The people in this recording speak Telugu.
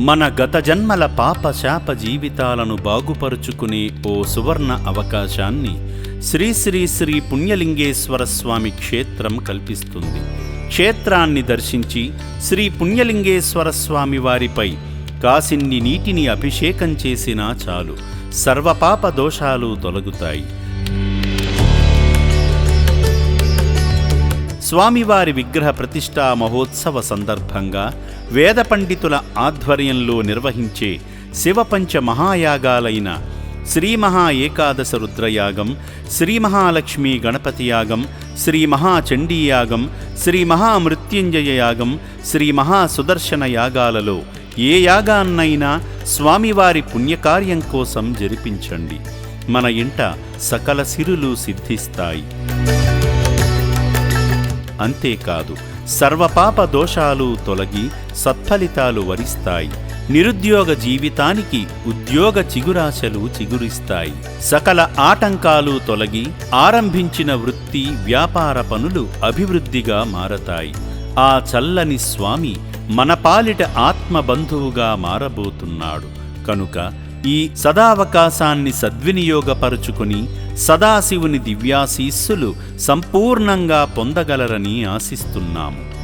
మన గత జన్మల పాప శాప జీవితాలను బాగుపరుచుకునే ఓ సువర్ణ అవకాశాన్ని శ్రీ శ్రీ శ్రీ పుణ్యలింగేశ్వర స్వామి క్షేత్రం కల్పిస్తుంది. క్షేత్రాన్ని దర్శించి శ్రీ పుణ్యలింగేశ్వర స్వామి వారిపై కాసిన్ని నీటిని అభిషేకం చేసినా చాలు. సర్వపాప దోషాలు తొలగుతాయి. స్వామివారి విగ్రహ ప్రతిష్టా మహోత్సవ సందర్భంగా వేద పండితుల ఆధ్వర్యంలో నిర్వహించే శివపంచ మహాయాగాలైన శ్రీ మహా ఏకాదశ రుద్రయాగం శ్రీ మహాలక్ష్మీ గణపతి యాగం శ్రీ మహాచండీ యాగం శ్రీ మహామృత్యుంజయ యాగం శ్రీ మహా సుదర్శన యాగాలలో ఏ యాగాన్నైనా స్వామివారి పుణ్యకార్యం కోసం జరిపించండి. మన ఇంట సకల సిరులు సిద్ధిస్తాయి. అంతేకాదు సర్వపాప దోషాలు తొలగి సత్ఫలితాలు వరిస్తాయి. నిరుద్యోగ జీవితానికి ఉద్యోగ చిగురాశలు చిగురిస్తాయి. సకల ఆటంకాలు తొలగి ఆరంభించిన వృత్తి వ్యాపార పనులు అభివృద్ధిగా మారతాయి. ఆ చల్లని స్వామి మన పాలిట ఆత్మబంధువుగా మారబోతున్నాడు. కనుక ఈ సదావకాశాన్ని సద్వినియోగపరుచుకుని సదాశివుని దివ్యాశీస్సులు సంపూర్ణంగా పొందగలరని ఆశిస్తున్నాము.